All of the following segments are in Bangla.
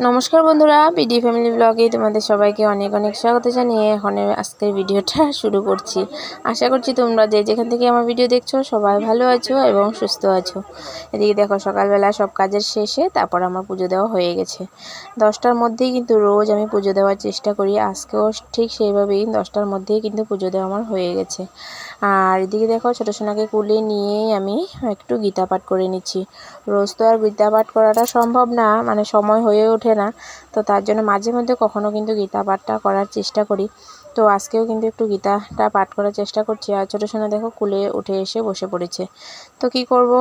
নমস্কার বন্ধুরা বিডি ফ্যামিলি ব্লগে তোমাদের সবাইকে অনেক অনেক স্বাগত জানিয়ে এখন আজকের ভিডিওটা শুরু করছি। আশা করছি তোমরা যে যেখান থেকে আমার ভিডিও দেখছ সবাই ভালো আছো এবং সুস্থ আছো। এদিকে দেখো, সকালবেলা সব কাজের শেষে তারপর আমার পুজো দেওয়া হয়ে গেছে। দশটার মধ্যেই কিন্তু রোজ আমি পুজো দেওয়ার চেষ্টা করি, আজকেও ঠিক সেইভাবেই দশটার মধ্যেই কিন্তু পুজো দেওয়া আমার হয়ে গেছে। আর এদিকে দেখো, ছোটো সোনাকে কুলে নিয়েই আমি একটু গীতা পাঠ করে নিচ্ছি। রোজ তো আর গীতা পাঠ করাটা সম্ভব না মানে সময় হয়ে ওঠে না। তো তার জন্য মাঝে মধ্যে কখনও কিন্তু গীতা পাঠটা করার চেষ্টা করি। তো আজকেও কিন্তু একটু গীতাটা পাঠ করার চেষ্টা করছি। আর ছোটো সোনা দেখো কুলে উঠে এসে বসে পড়েছে। তো কি করব?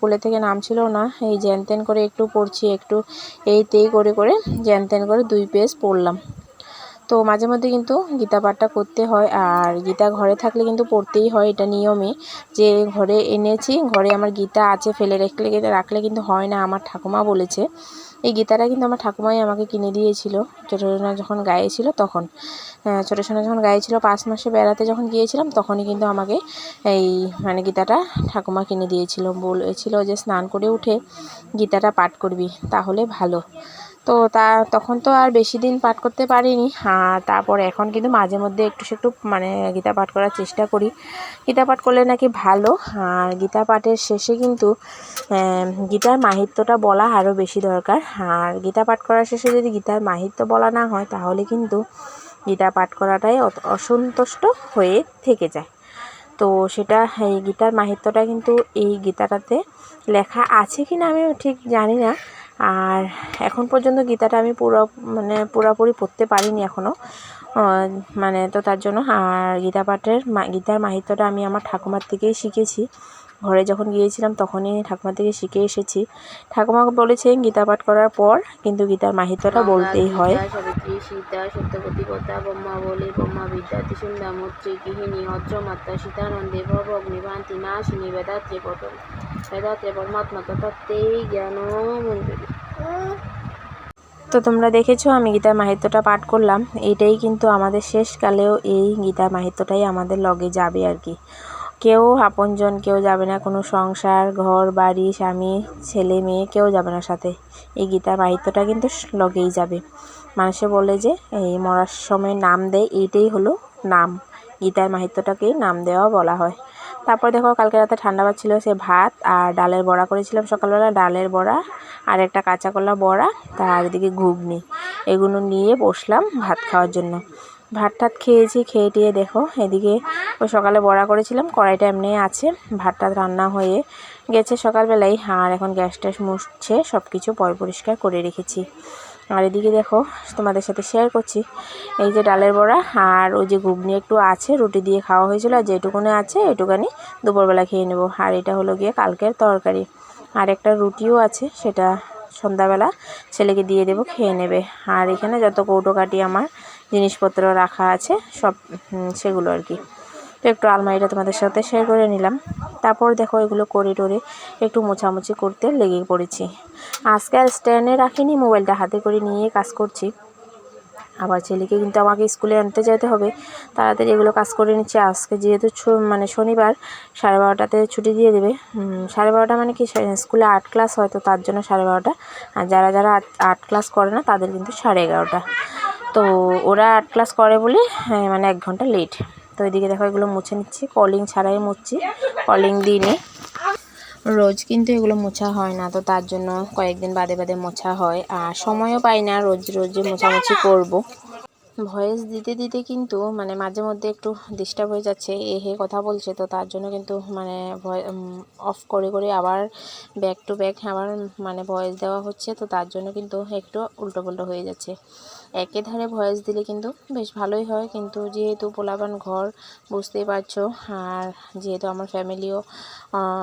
কুলে থেকে নামছিল না। এই জ্যান ত্যান করে একটু পড়ছি, একটু এই তেই করে করে জ্যান ত্যান করে দুই পেজ পড়লাম। তো মাঝে মধ্যে কিন্তু গীতা পাঠটা করতে হয়। আর গীতা ঘরে থাকলে কিন্তু পড়তেই হয়, এটা নিয়মে যে ঘরে এনেছি, ঘরে আমার গীতা আছে, ফেলে রাখলে রাখলে কিন্তু হয় না, আমার ঠাকুমা বলেছে। এই গীতাটা কিন্তু আমার ঠাকুমাই আমাকে কিনে দিয়েছিল। ছোটো সোনা যখন গায়েছিল তখন। ছোটো সোনা যখন গায়েছিল পাঁচ মাসে বেড়াতে যখন গিয়েছিলাম তখনই কিন্তু আমাকে এই মানে গীতাটা ঠাকুমা কিনে দিয়েছিল। বলেছিল যে স্নান করে উঠে গীতাটা পাঠ করবি, তাহলে ভালো। তো তা তখন তো আর বেশি দিন পাঠ করতে পারিনি। আর তারপর এখন কিন্তু মাঝে মধ্যে একটু একটু মানে গীতা পাঠ করার চেষ্টা করি। গীতা পাঠ করলে নাকি ভালো। আর গীতা পাঠের শেষে কিন্তু গীতার মাহিত্যটা বলা আরও বেশি দরকার। আর গীতা পাঠ করার শেষে যদি গীতার মাহিত্য বলা না হয়, তাহলে কিন্তু গীতা পাঠ করাটাই অসন্তুষ্ট হয়ে থেকে যায়। তো সেটা এই গীতার মাহিত্যটা কিন্তু এই গীতাটাতে লেখা আছে কি না আমি ঠিক জানি না। আর এখন পর্যন্ত গীতাটা আমি পুরো মানে পুরোপুরি পড়তে পারিনি এখনও মানে তো তার জন্য আর গীতা পাঠের গীতার মাহিত্যটা আমি আমার ঠাকুমার থেকেই শিখেছি। ঘরে যখন গিয়েছিলাম তখনই ঠাকুমা থেকে শিখে এসেছি। ঠাকুমা বলেছেন গীতা পাঠ করার পর কিন্তু গীতার মাহিত্যটা বলতেই হয়। সীতা সত্যবতী কথা ব্রহ্মা বলে ব্রহ্মা বিদ্যা ত্রিশুন্দামূর্তি গৃহিণী অজ্রমাত্রা সীতানন্দে ভব অগ্নিভান্তি নাশিনী বেদাত্রে পটল। তো তোমরা দেখেছ, আমি গীতার মাহিত্যটা পাঠ করলাম। এটাই কিন্তু আমাদের শেষকালেও এই গীতার মাহিত্যটাই আমাদের লগে যাবে আর কি। কেউ আপনজন, কেউ যাবে না। কোনো সংসার, ঘর, বাড়ি, স্বামী, ছেলে, মেয়ে, কেউ যাবে না সাথে। এই গীতার মাহিত্যটা কিন্তু লগেই যাবে। মানুষে বলে যে, এই মরার সময় নাম দেয় এইটাই হলো নাম। গীতার মাহিত্যটাকেই নাম দেওয়া বলা হয়। তারপর দেখো কালকে রাতে ঠান্ডা পাচ্ছিল সে ভাত আর ডালের বড়া করেছিলাম সকালবেলা, ডালের বড়া আর একটা কাঁচা কলা বড়া, তার এদিকে ঘুগনি। এগুলো নিয়ে বসলাম ভাত খাওয়ার জন্য। ভাত টাত খেয়েছি, খেয়ে টিয়ে দেখো, এদিকে ওই সকালে বড়া করেছিলাম, কড়াইটা এমনি আছে, ভাত টাত রান্না হয়ে গেছে সকালবেলায় আর এখন গ্যাস ট্যাস মুছছে সব কিছু পয় পরিষ্কার করে রেখেছি। আর এদিকে দেখো, তোমাদের সাথে শেয়ার করছি। এই যে ডালের বড়া আর ওই যে ঘুগনি একটু আছে, রুটি দিয়ে খাওয়া হয়েছিল। আর যেটুকুনি আছে, এটুকানি দুপুরবেলা খেয়ে নেব। আর এটা হলো গিয়ে কালকের তরকারি। আর একটা রুটিও আছে, সেটা সন্ধ্যাবেলা ছেলেকে দিয়ে দেবো, খেয়ে নেবে। আর এখানে যত কৌটো কাটি আমার জিনিসপত্র রাখা আছে, সব সেগুলো আর কি। তো একটু আলমারিটা তোমাদের সাথে শেয়ার করে নিলাম। তারপর দেখো এগুলো করে টোরে একটু মোছামুছি করতে লেগে পড়েছি। আজকে আর স্ট্যান্ডে রাখিনি মোবাইলটা হাতে করে নিয়ে কাজ করছি। আবার ছেলেকে কিন্তু আমাকে স্কুলে আনতে যেতে হবে। তাড়াতাড়ি এগুলো কাজ করে নিচ্ছে। আজকে যেহেতু মানে শনিবার সাড়ে বারোটাতে ছুটি দিয়ে দেবে। সাড়ে বারোটা মানে কি? স্কুলে আট ক্লাস হয় তো তার জন্য সাড়ে বারোটা। আর যারা যারা আট ক্লাস করে না তাদের কিন্তু সাড়ে এগারোটা। তো ওরা আট ক্লাস করে বলে হ্যাঁ, মানে এক ঘণ্টা লেট তো এদিকে দেখো, এগুলো মুছে নিচ্ছি। কলিং ছাড়াই মুছছি কলিং দিনে রোজ কিন্তু এগুলো মোছা হয় না, তো তার জন্য কয়েকদিন বাদে বাদে মোছা হয়। আর সময়ও পাই না রোজ রোজ মোছামুছি করব। ভয়েস দিতে দিতে কিন্তু মানে মাঝে মধ্যে একটু ডিস্টার্ব হয়ে যাচ্ছে, এ হে কথা বলছে, তো তার জন্য কিন্তু মানে অফ করে করে আবার ব্যাক টু ব্যাক আবার মানে ভয়েস দেওয়া হচ্ছে, তো তার জন্য কিন্তু একটু উল্টো পুল্টো হয়ে যাচ্ছে। একে ধারে ভয়েস দিলে কিন্তু বেশ ভালোই হয়। কিন্তু যেহেতু পোলাবান ঘর, বুঝতেই পারছ। আর যেহেতু আমার ফ্যামিলিও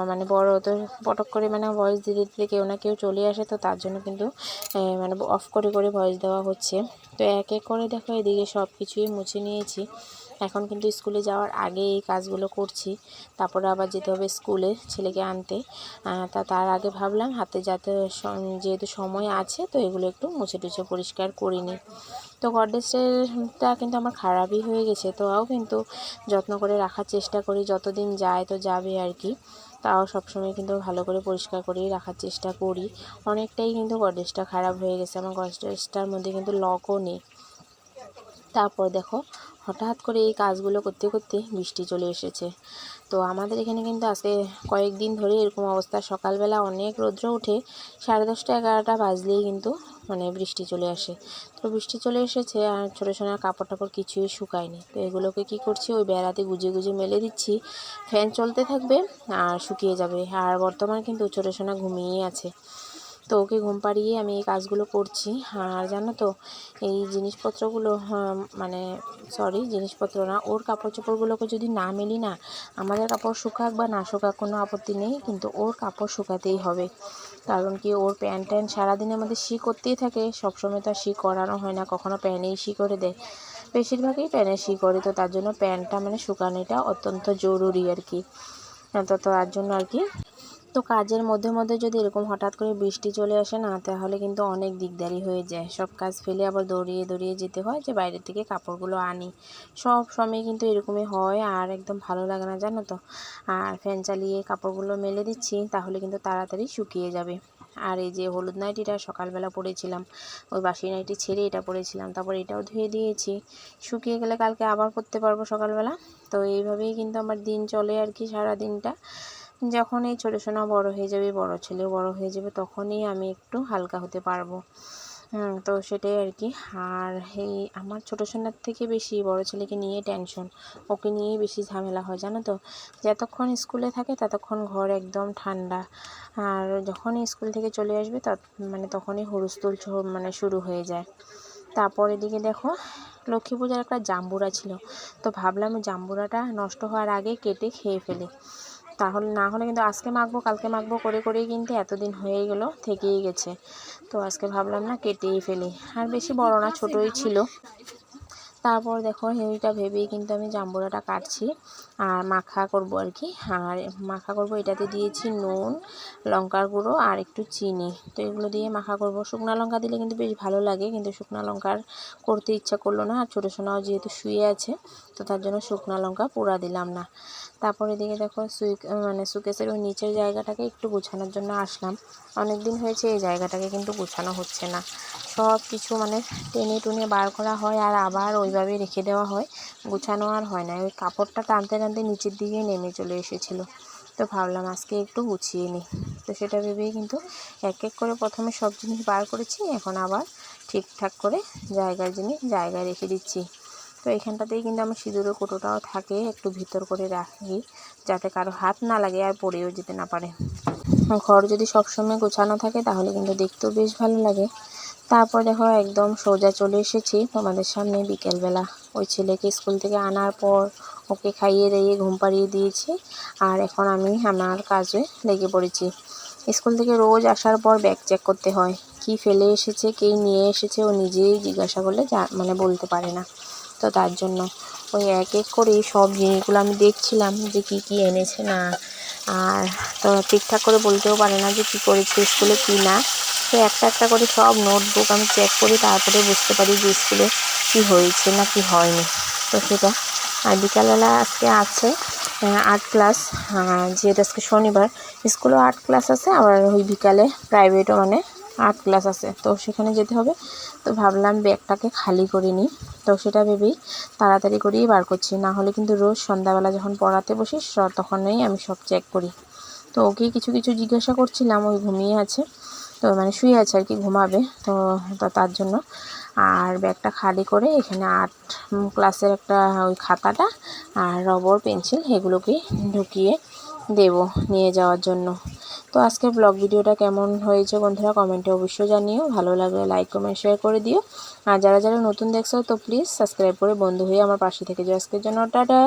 মানে বড়, তো পটক করে মানে ভয়েস দিতে দিতে কেউ না কেউ চলে আসে, তো তার জন্য কিন্তু মানে অফ করে করে ভয়েস দেওয়া হচ্ছে। তো এক এক করে দেখো এদিকে সব কিছুই মুছে নিয়েছি। এখন কিন্তু স্কুলে যাওয়ার আগে এই কাজগুলো করছি। তারপরে আবার যেতে হবে স্কুলে ছেলেকে আনতে। তা তার আগে ভাবলাম হাতে যাতে যেহেতু সময় আছে, তো এগুলো একটু মুছে টুছে পরিষ্কার করিনি তো গডরেজটা কিন্তু আমার খারাপই হয়ে গেছে। তো কিন্তু যত্ন করে রাখার চেষ্টা করি, যতদিন যায় তো যাবে আর কি। তাও সবসময় কিন্তু ভালো করে পরিষ্কার করেই রাখার চেষ্টা করি। অনেকটাই কিন্তু গডরেজটা খারাপ হয়ে গেছে। আমার গডরেজটার মধ্যে কিন্তু লকও নেই। তারপর দেখো, হঠাৎ করে এই কাজগুলো করতে করতে বৃষ্টি চলে এসেছে। তো আমাদের এখানে কিন্তু আজকে কয়েকদিন ধরে এরকম অবস্থা। সকালবেলা অনেক রৌদ্র উঠে সাড়ে দশটা এগারোটা বাজলেই কিন্তু মানে বৃষ্টি চলে আসে। তো বৃষ্টি চলে এসেছে আর ছোটো ছোটো কাপড় টাপড় কিছুই শুকায়নি। তো এগুলোকে কি করছি, ওই বেড়াতে গুজে গুজে মেলে দিচ্ছি। ফ্যান চলতে থাকবে আর শুকিয়ে যাবে। আর বর্তমানে কিন্তু ছোটো সোনা ঘুমিয়েই আছে। তো ওকে ঘুম পাড়িয়ে আমি এই কাজগুলো করছি। আর জানো তো এই জিনিসপত্রগুলো হ্যাঁ, মানে সরি জিনিসপত্র না ওর কাপড় চোপড়গুলোকে যদি না মেলি না আমাদের কাপড় শুকাক বা না শুকাক কোনো আপত্তি নেই কিন্তু ওর কাপড় শুকাতেই হবে। কারণ কি ওর প্যান্ট ট্যান্ট সারাদিনের মধ্যে শি করতেই থাকে সবসময় তো আর শি করানো হয় না কখনো প্যানেই শি করে দেয়। বেশিরভাগই প্যানে শি করে তো তার জন্য প্যান্টটা মানে শুকানোটা অত্যন্ত জরুরি আর কি। তো তার জন্য আর কি তো কাজের মধ্যে মধ্যে যদি এরকম হঠাৎ করে বৃষ্টি চলে আসে না, তাহলে কিন্তু অনেক দিকদারি হয়ে যায়। সব কাজ ফেলে আবার দৌড়িয়ে দৌড়িয়ে যেতে হয় যে বাইরে থেকে কাপড়গুলো আনি। সব সময় কিন্তু এরকমই হয় আর একদম ভালো লাগে না, জানো তো? আর ফ্যান চালিয়ে কাপড়গুলো মেলে দিচ্ছি, তাহলে কিন্তু তাড়াতাড়ি শুকিয়ে যাবে। আর এই যে হলুদ নাইটিটা সকালবেলা পরেছিলাম, ওই বাসি নাইটি ছেড়ে এটা পরেছিলাম, তারপর এটাও ধুয়ে দিয়েছি। শুকিয়ে গেলে কালকে আবার পরতে পারব সকালবেলা। তো এইভাবেই কিন্তু আমার দিন চলে আর কি সারা দিনটা যখন এই ছোটো সোনা বড় হয়ে যাবে, বড় ছেলেও বড় হয়ে যাবে, তখনই আমি একটু হালকা হতে পারব। তো সেটাই আর কি। আর এই আমার ছোটো সোনার থেকে বেশি বড় ছেলেকে নিয়ে টেনশন ওকে নিয়েই বেশি ঝামেলা হয়, জানো তো? যতক্ষণ স্কুলে থাকে, ততক্ষণ ঘর একদম ঠান্ডা। আর যখনই স্কুল থেকে চলে আসবে, তত মানে তখনই হুড়স্থুল মানে শুরু হয়ে যায়। তারপর এদিকে দেখো, লক্ষ্মী পূজার একটা জাম্বুরা ছিল। তো ভাবলাম জাম্বুরাটা নষ্ট হওয়ার আগে কেটে খেয়ে ফেলি। তাহলে না হলে কিন্তু আজকে মাখবো, কালকে মাখবো, করে করেই কিন্তু এতদিন হয়ে গেলো, থেকেই গেছে। তো আজকে ভাবলাম না কেটেই ফেলি। আর বেশি বড় না, ছোটোই ছিল। তারপর দেখো এইটা ভেবেই কিন্তু আমি জাম্বুরাটা কাটছি। আর মাখা করব আর কি। আর মাখা করব এটাতে দিয়েছি নুন, লঙ্কার গুঁড়ো আর একটু চিনি। তো এগুলো দিয়ে মাখা করব। শুকনো লঙ্কা দিলে কিন্তু বেশ ভালো লাগে, কিন্তু শুকনো লঙ্কার করতে ইচ্ছা করল না। আর ছোটো সোনাও যেহেতু শুয়ে আছে, তো তার জন্য শুকনো লঙ্কা পোড়া দিলাম না। তারপর এদিকে দেখো সুই মানে সুকেসের ওই নিচের জায়গাটাকে একটু গোছানোর জন্য আসলাম। অনেক দিন হয়েছে এই জায়গাটাকে কিন্তু গোছানো হচ্ছে না। সব কিছু মানে টেনে টুনে বার করা হয়, আর আবার ওইভাবেই রেখে দেওয়া হয়। গোছানো আর হয় না। ওই কাপড়টা টানতে টানতে নিচের দিকে নেমে চলে এসেছিল। তো ভাবলাম আজকে একটু গুছিয়ে নিই। তো সেটা ভেবেই কিন্তু এক এক করে প্রথমে সব জিনিস বার করেছি। এখন আবার ঠিকঠাক করে জায়গার জিনিস জায়গায় রেখে দিচ্ছি। তো এখানটাতেই কিন্তু আমার সিঁদুরের কোটোটাও থাকে। একটু ভিতর করে রাখি যাতে কারও হাত না লাগে আর পড়েও যেতে না পারে। ঘর যদি সবসময় গোছানো থাকে তাহলে কিন্তু দেখতেও বেশ ভালো লাগে। তারপর দেখো একদম সোজা চলে এসেছি তোমাদের সামনে বিকেলবেলা। ওই ছেলেকে স্কুল থেকে আনার পর ওকে খাইয়ে দিয়ে ঘুম পাড়িয়ে দিয়েছি আর এখন আমি আমার কাজে লেগে পড়েছি। স্কুল থেকে রোজ আসার পর ব্যাগ চেক করতে হয়, কি ফেলে এসেছে, কে নিয়ে এসেছে, ও নিজেই জিজ্ঞাসা করলে মানে বলতে পারে না। তো তার জন্য ওই এক এক করে সব জিনিসগুলো আমি দেখছিলাম যে কি কি এনেছে না। আর তো ঠিকঠাক করে বলতেও পারে না যে কী করেছে স্কুলে কী না। তো একটা একটা করে সব নোটবুক আমি চেক করি, তারপরে বুঝতে পারি যে স্কুলে কী হয়েছে না কি হয়নি। তো সেটা। আর বিকালবেলা আজকে আছে আর্ট ক্লাস যেহেতু আজকে শনিবার স্কুলেও আর্ট ক্লাস আছে, আবার ওই বিকালে প্রাইভেটও মানে আর্ট ক্লাস আছে। তো সেখানে যেতে হবে। তো ভাবলাম ব্যাগটাকে খালি করে নিই। তো সেটা ভেবেই তাড়াতাড়ি করেই বার করছি। না হলে কিন্তু রোজ সন্ধ্যাবেলা যখন পড়াতে বসি তখনই আমি সব চেক করি। তো ওকেই কিছু কিছু জিজ্ঞাসা করছিলাম ওই ঘুমিয়ে আছে। তো মানে শুয়ে আছে আর কি, ঘুমাবে তো তার জন্য। আর ব্যাগটা খালি করে এখানে আর্ট ক্লাসের একটা ওই খাতাটা আর রবর পেন্সিল এগুলোকেই ঢুকিয়ে দেব নিয়ে যাওয়ার জন্য। তো আজকে ব্লগ ভিডিওটা কেমন হয়েছে বন্ধুরা কমেন্টে অবশ্যই জানিও। ভালো লাগলে লাইক, কমেন্ট, শেয়ার করে দিও। আর যারা যারা নতুন দেখছ তো প্লিজ সাবস্ক্রাইব করে বন্ধু হয়ে আমার পাশে থেকে যাও। আজকের জন্য টাটা।